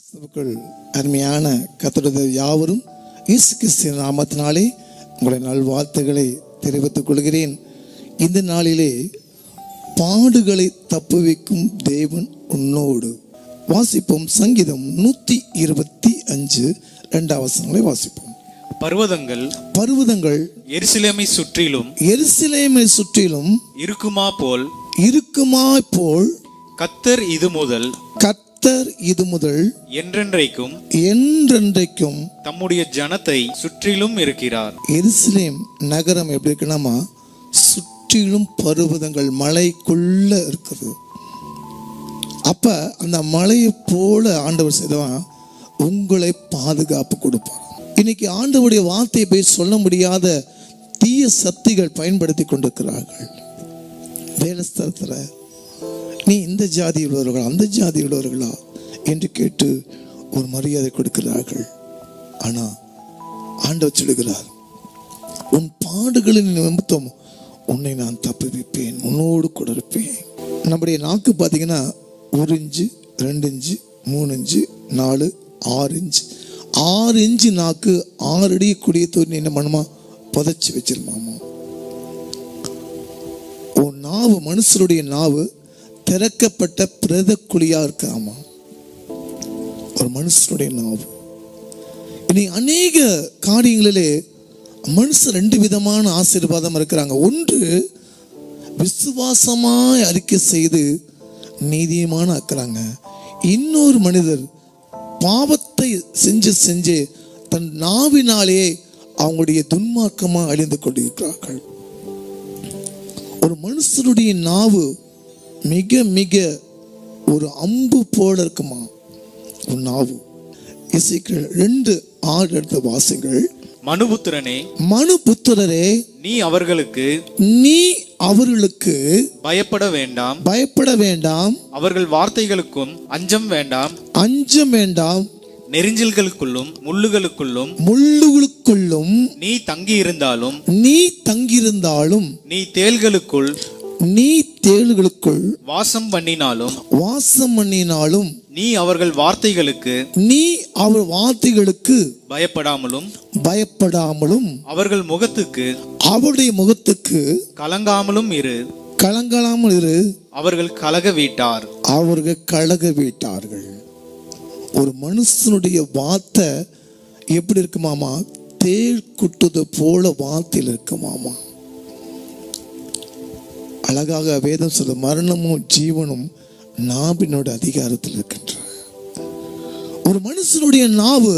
கிறிஸ்துவுக்குள் அருமையான கத்தருடைய யாவரும் இயேசு கிறிஸ்து நாமத்தினாலே உங்களுடைய நல்வாழ்த்துக்களை தெரிவித்துக் கொள்கிறேன். இந்த நாளிலே பாடுகளை தப்புவிக்கும் தேவன் உன்னோடு. வாசிப்போம் சங்கீதம் நூற்றி இருபத்தி அஞ்சு. ரெண்டாம் வசனங்களை வாசிப்போம். பர்வதங்கள் பர்வதங்கள் எருசலேமை சுற்றிலும் எருசலேமை சுற்றிலும் இருக்குமா போல் இருக்குமாய் போல் கத்தர் இது முதல் கத்தர் இது முதல் என்றென்றைக்கும் என்றென்றைக்கும் தம்முடைய ஜனத்தை சுற்றிலும் இருக்கிறார். எருசலேம் நகரம் எப்படி இருக்குன்னாமா சுற்றிலும் பருவதங்கள் மலைக்குள்ள இருக்குது. அப்ப அந்த மலையை போல ஆண்டவர் செய்தவன் உங்களை பாதுகாப்பு கொடுப்பார். இன்னைக்கு ஆண்டவருடைய வார்த்தையை போய் சொல்ல முடியாத தீய சக்திகள் பயன்படுத்தி கொண்டிருக்கிறார்கள். வேலை ஸ்தலத்துல நீ இந்த ஜாதி உள்ளவர்களா அந்த ஜாதி உள்ளவர்களா என்று கேட்டு ஒரு மரியாதை கொடுக்கிறார்கள். ஆனால் ஆண்டவர் சொல்லுகிறார் உன் பாடுகளின் நிமித்தம் உன்னை நான் தப்புவிப்பேன் உன்னோடு கூட இருப்பேன். நம்முடைய நாக்கு பார்த்தீங்கன்னா ஒரு இஞ்சு ரெண்டு இஞ்சு மூணு இஞ்சு நாலு ஆறு இஞ்சு ஆறு இஞ்சு நாக்கு ஆறு அடி கூடிய தோணி என்ன பண்ணுமா? புதைச்சி வச்சிருமாமா. உன் நாவு மனுஷருடைய நாவு திறக்கப்பட்ட பிரத குழியா இருக்காமா? ஒரு மனுஷனுடைய நாவு. இனி அநேக காரியங்களிலே மனுஷன் ரெண்டு விதமான ஆசீர்வாதம் இருக்கிறாங்க. ஒன்று விசுவாசமாய் அறிக்கை செய்து நீதியமான ஆக்குறாங்க. இன்னொரு மனிதர் பாவத்தை செஞ்சு செஞ்சு தன் நாவினாலே அவங்களுடைய துன்மாக்கமாக அழிந்து கொண்டிருக்கிறார்கள். ஒரு மனுஷனுடைய நாவு மிக மிக ஒரு அம்பு போல இருக்குமா? ஒரு நாவு. இசைக்கள் ரெண்டு ஆறு எடுத்த வாசங்கள். மனுபுத்திரனே மனு புத்திரரே நீ அவர்களுக்கு நீ அவர்களுக்கு பயப்பட வேண்டாம். பயப்பட வேண்டாம். அவர்கள் வார்த்தைகளுக்கும் அஞ்சம் வேண்டாம். அஞ்சம் வேண்டாம். நெரிஞ்சல்களுக்குள்ளும் முள்ளுகளுக்குள்ளும் முள்ளுகளுக்குள்ளும் நீ தங்கி இருந்தாலும் நீ தங்கியிருந்தாலும் நீ தேள்களுக்குள் நீ தேளுகளுக்குள் வாசம் பண்ணினாலும் வாசம் பண்ணினாலும் நீ அவர்கள் வார்த்தைகளுக்கு நீ அவர் வார்த்தைகளுக்கு பயப்படாமலும் பயப்படாமலும் அவர்கள் முகத்துக்கு அவருடைய முகத்துக்கு கலங்காமலும் இரு. கலங்கலாமல் இரு. அவர்கள் கலக வீட்டார் அவர்கள் கழக விட்டார்கள் ஒரு மனுஷனுடைய வார்த்தை எப்படி இருக்குமாமா? தேள் குட்டுது போல வார்த்தையில் இருக்குமாமா? அழகாக வேதம் சொல்ல மரணமும் ஜீவனும் நாவினோட அதிகாரத்தில் இருக்கின்ற ஒரு மனுஷனுடைய நாவு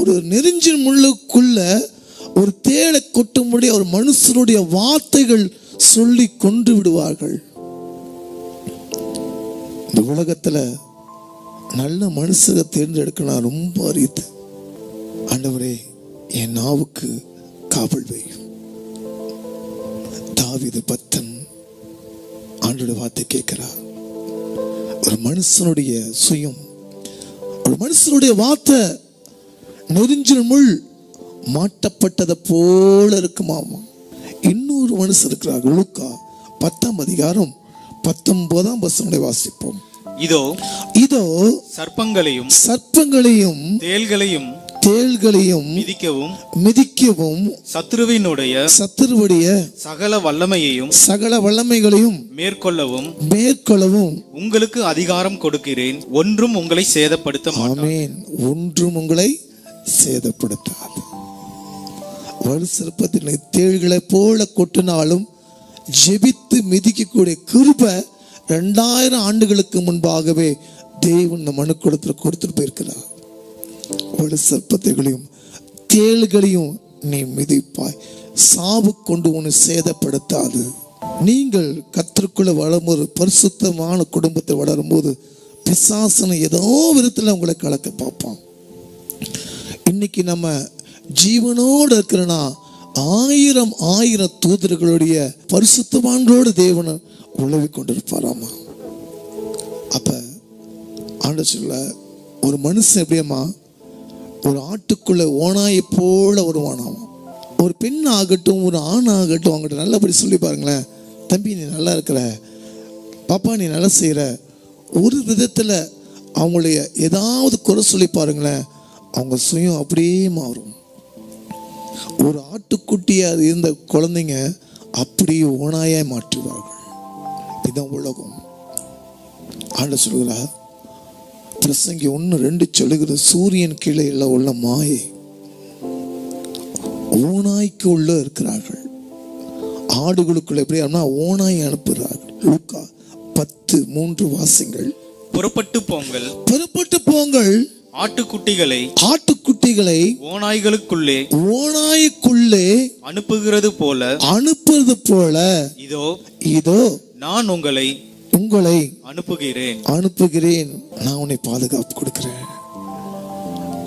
ஒரு நெருஞ்சின் முள்ளுக்குள்ள ஒரு தேளை கொட்டும்படி ஒரு மனுஷனுடைய வார்த்தைகள் சொல்லி கொன்று விடுவார்கள். இந்த உலகத்தில் நல்ல மனுஷரை தேர்ந்தெடுக்கணும் ரொம்ப அரியுது ஆண்டவரே என் நாவுக்கு காவல் வையும் தாவிது பத்தன். ஆண்டோட வார்த்தை கேட்கிறார். ஒரு மனுஷனுடைய சுயம் ஒரு மனுஷனுடைய வார்த்தை நெருஞ்சில் முள் மாட்டப்பட்டதை போல இருக்குமாமா இன்னொரு மனுஷன் இருக்கிறார். லூக்கா பத்தாம் அதிகாரம் பத்தொன்பதாம் வசனங்களை வாசிப்போம். இதோ இதோ சர்ப்பங்களையும் சர்ப்பங்களையும் தேள்களையும் தேள்களையும் மிதிக்கவும் மிதிக்கவும் சத்ருவினுடைய சத்துருவுடைய சகல வல்லமையையும் சகல வல்லமைகளையும் மேற்கொள்ளவும் மேற்கொள்ளவும் உங்களுக்கு அதிகாரம் கொடுக்கிறேன். ஒன்றும் உங்களை சேதப்படுத்த மாட்டார். ஆமேன். ஒன்றும் உங்களை சேதப்படுத்தாது. ஒரு சிற்பத்தில் தேள்களை போல கொட்டினாலும் ஜெபித்து மிதிக்கக்கூடிய கிருபை ரெண்டாயிரம் ஆண்டுகளுக்கு முன்பாகவே தேவன் இந்த மனு கொடுத்து கொடுத்துட்டு போயிருக்கிறார். ஒரு சிற்பத்தைகளையும் தேள்களையும் நீ மிதிப்பாய். சாவு கொண்டு உன்னை சேதப்படுத்தாது. நீங்கள் கத்திற்குள்ள ஒரு பரிசுத்தமான குடும்பத்தை வளரும்போது பிசாசனை ஏதோ விதத்தில் உங்களை கலக்க பார்ப்பான். இன்னைக்கு நம்ம ஜீவனோடு இருக்கிறனா ஆயிரம் ஆயிரம் தூதர்களுடைய பரிசுத்தவான்களோடு தேவனை உழவி கொண்டிருப்பாராமா? அப்ப ஆண்ட சொல்ல ஒரு மனுஷன் எப்படியம்மா ஒரு ஆட்டுக்குள்ள ஓனாயை போல வருவானாம். ஒரு பெண் ஆகட்டும் ஒரு ஆண் ஆகட்டும் அவங்ககிட்ட நல்லபடி சொல்லி பாருங்களேன். தம்பி நீ நல்லா இருக்கிற. பாப்பா நீ நல்லா செய்கிற ஒரு விதத்தில் அவங்களுடைய ஏதாவது குறை சொல்லி பாருங்களேன் அவங்க சுயம் அப்படியே மாறும். ஒரு ஆட்டுக்குட்டியாக இருந்த குழந்தைங்க அப்படியே ஓனாயாக மாற்றுவார்கள். இதுதான் உலகம். ஆண்ட சொல்கிறார் பிரசங்கி ஒன்று ரெண்டு சொல்லுகிற சூரியன் கீழே எல்லாம் உள்ள மாயை ஓனாய்க்கு உள்ள இருக்கிறார்கள். ஆடுகளுக்குள்ள எப்படி ஓனாய் அனுப்புகிறார்கள். லூக்கா பத்து மூன்று வாசங்கள். புறப்பட்டு போங்கள். புறப்பட்டு போங்கள். ஆட்டுக்குட்டிகளை ஆட்டுக்குட்டிகளை ஓநாய்களுக்குள்ளே ஓனாய்க்குள்ளே அனுப்புகிறது போல அனுப்புறது போல இதோ இதோ நான் உங்களை உங்களை அனுப்புகிறேன். அனுப்புகிறேன். நான் உன்னை பாதுகாப்பு கொடுக்கிறேன்.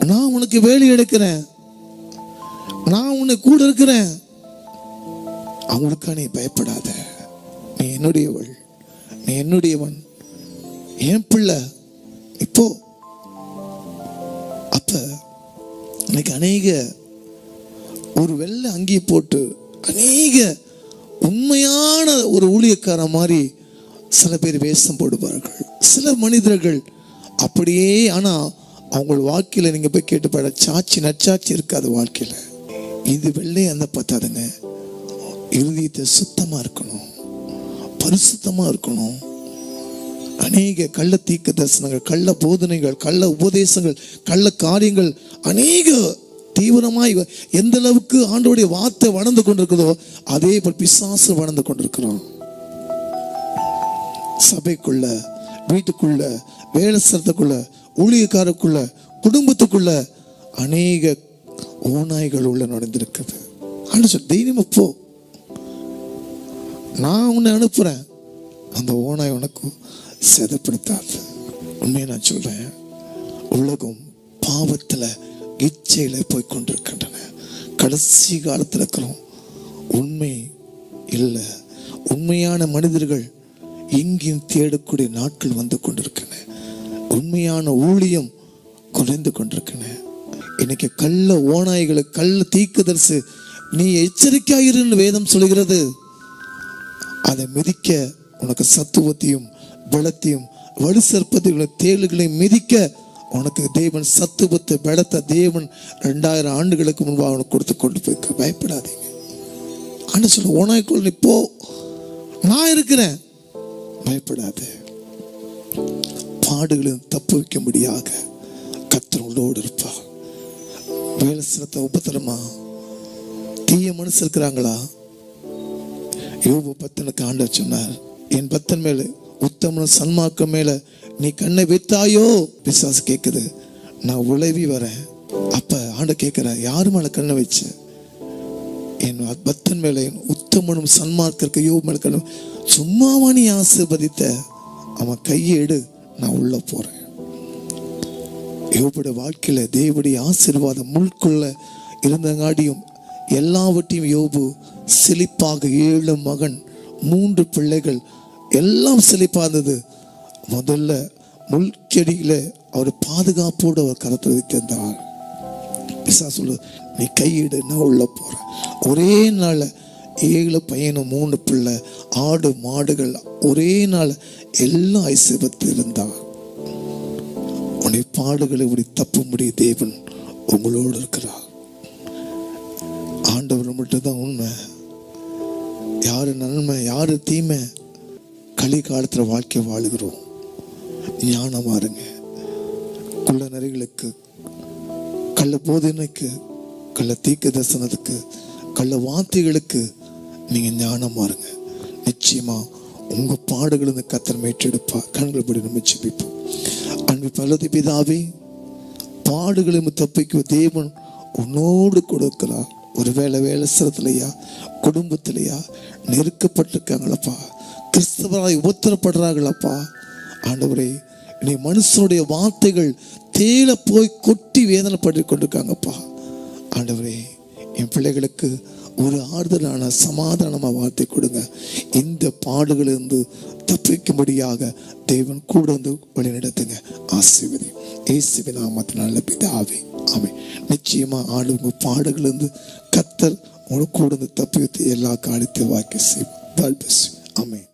நான் உனக்கு வேலி எடுக்கிறேன். நான் உன்னை கூட இருக்கிறேன். அவங்களுக்கா நீ பயப்படாத. நீ என்னுடையவள். நீ என்னுடையவன். என் பிள்ளை. இப்போ. அப்ப இன்னைக்கு அநேக ஒரு வெள்ளை அங்கி போட்டு அநேக உண்மையான ஒரு ஊழியக்காரன் மாதிரி சில பேர் வேஷம் போடுவார்கள். சில மனிதர்கள் அப்படியே ஆனால் அவங்க வாழ்க்கையில் நீங்கள் போய் கேட்டு பாட சாட்சி நச்சாட்சி இருக்காது வாழ்க்கையில். இது வெள்ளை அந்த பார்த்தாதுங்க இருதயத்தை சுத்தமாக இருக்கணும். பரிசுத்தமாக இருக்கணும். அநேக கள்ள தீக்க தரிசனங்கள் கள்ள போதனைகள் கள்ள உபதேசங்கள் கள்ள காரியங்கள் அநேக தீவிரமாய் எந்த அளவுக்கு ஆண்டோடைய வார்த்தை வளர்ந்து கொண்டிருக்கிறதோ அதே போல் பிசாசு வளர்ந்து கொண்டிருக்கிறோம். சபைக்குள்ள வீட்டுக்குள்ள வேலை ஸ்தலத்துக்குள்ள ஊழியக்காரருக்குள்ள குடும்பத்துக்குள்ள அநேக ஓநாய்கள் உள்ள நடந்திருக்குது. ஆண்டு சொல் தைரியமா போ. நான் உன்னை அனுப்புறேன். அந்த ஓனாய் உனக்கு சேதப்படுத்தாது. உண்மையை நான் சொல்றேன். உலகம் பாவத்தில் இச்சையில போய் கொண்டிருக்கின்றன. கடைசி காலத்தில் இருக்கிறோம். உண்மை இல்லை. உண்மையான மனிதர்கள் எங்கேயும் தேடக்கூடிய நாட்கள் வந்து கொண்டிருக்கின உண்மையான ஊழியம் குறைந்து கொண்டிருக்கின இன்னைக்கு கள்ள ஓநாய்களை கள்ள தீக்குதரிசு நீ எச்சரிக்கையாயிருன்னு வேதம் சொல்கிறது. அதை மிதிக்க உனக்கு சத்துவத்தையும் பலத்தையும் வலு சர்ப்பத்தையும் தேளுகளையும் மிதிக்க உனக்கு தேவன் சத்துவத்தை பலத்தை தேவன் ரெண்டாயிரம் ஆண்டுகளுக்கு முன்பாக உனக்கு கொடுத்து கொண்டு போய்க்க பயப்படாதீங்க. ஆனால் சொல்ல ஓனாய்க்குள் நீ போ. நான் இருக்கிறேன். பயப்படாது. பாடுகளும் தப்பு வைக்க முடியாத கத்தர் உள்ளோடு இருப்பா வேலை சிலத்தை உபத்திரமா? தீய மனசு இருக்கிறாங்களா? யோபு பத்தனுக்கு ஆண்டவர் சொன்னார் என் பத்தன் மேல உத்தமனும் சன்மாக்கம் மேல நீ கண்ணை வைத்தாயோ? பிசாசு கேட்குது நான் உழவி வரேன். அப்ப ஆண்ட கேட்கிற யாரு மேல கண்ணை வச்சு? என் பத்தன் மேல என் உத்தமனும் சன்மார்க்க யோபு மேல கண்ணு சும்மாவா நீ ஆசிர்வதித்த? அவன் கையை எடு நான் உள்ள போறேன். யோபுடைய வாழ்க்கையில தேவடைய ஆசீர்வாதம் முழுக்குள்ள இருந்தங்காடியும் எல்லாவற்றையும் யோபு செழிப்பாக ஏழு மகன் மூன்று பிள்ளைகள் எல்லாம் செழிப்பாக இருந்தது. முதல்ல முள்செடியில அவர் பாதுகாப்போடு அவர் கருத்து வைத்திருந்தார் பிசா சொல்லு நீ கையிடு நான் உள்ள போறேன். ஒரே நாளில் ஏழு பையனும் மூணு பிள்ளை ஆடு மாடுகள் ஒரே நாள் எல்லாம் ஐசிபத்து இருந்தார். உன்னை பாடுகளை உடைய தப்பும்படி தேவன் உங்களோடு இருக்கிறார். ஆண்டவர் மட்டும்தான் உண்மை. யாரு நன்மை யாரு தீமை? களி காலத்தில் வாழ்க்கை வாழுகிறோம். ஞானமா இருங்க. குள்ள நரிகளுக்கு கள்ள போதனைக்கு கள்ள தீக்க தரிசனத்துக்கு கள்ள வார்த்தைகளுக்கு நீங்க ஞானம் இருங்க. நிச்சயமா உங்க பாடுகள் இந்த கத்தர் மீட்டெடுப்பா. கண்களை படி நம்ம ஜெபிப்போம். அன்பு பல்லது பிதாவே பாடுகளை தப்பிக்க தேவன் உன்னோடு கொடுக்கலாம் ஒரு வேலை வேலை குடும்பத்திலையா நெருக்கப்பட்டிருக்காங்களப்பா. கிறிஸ்தவராய் உபத்திரப்படுறாங்களப்பா ஆண்டவரே நீ மனுஷனுடைய வார்த்தைகள் தேல போய் கொட்டி வேதனைப்பட்டு கொண்டிருக்காங்கப்பா. ஆண்டவரே என் பிள்ளைகளுக்கு ஒரு ஆறுதலான சமாதானமாக வார்த்தை கொடுங்க. இந்த பாடுகளிலிருந்து தப்பிக்கும்படியாக தேவன் கூட வந்து வழி நடத்துங்க. ஆசிர்வதி. ஏசுவி நாமத்தினால பிதாவே. ஆமே நிச்சயமாக ஆண்டு உங்கள் பாடுகளிலிருந்து கத்தர் உனக்கு கூட வந்து தப்பி வைத்து எல்லா காலத்தையும் வாக்கி செய்வார். ஆமே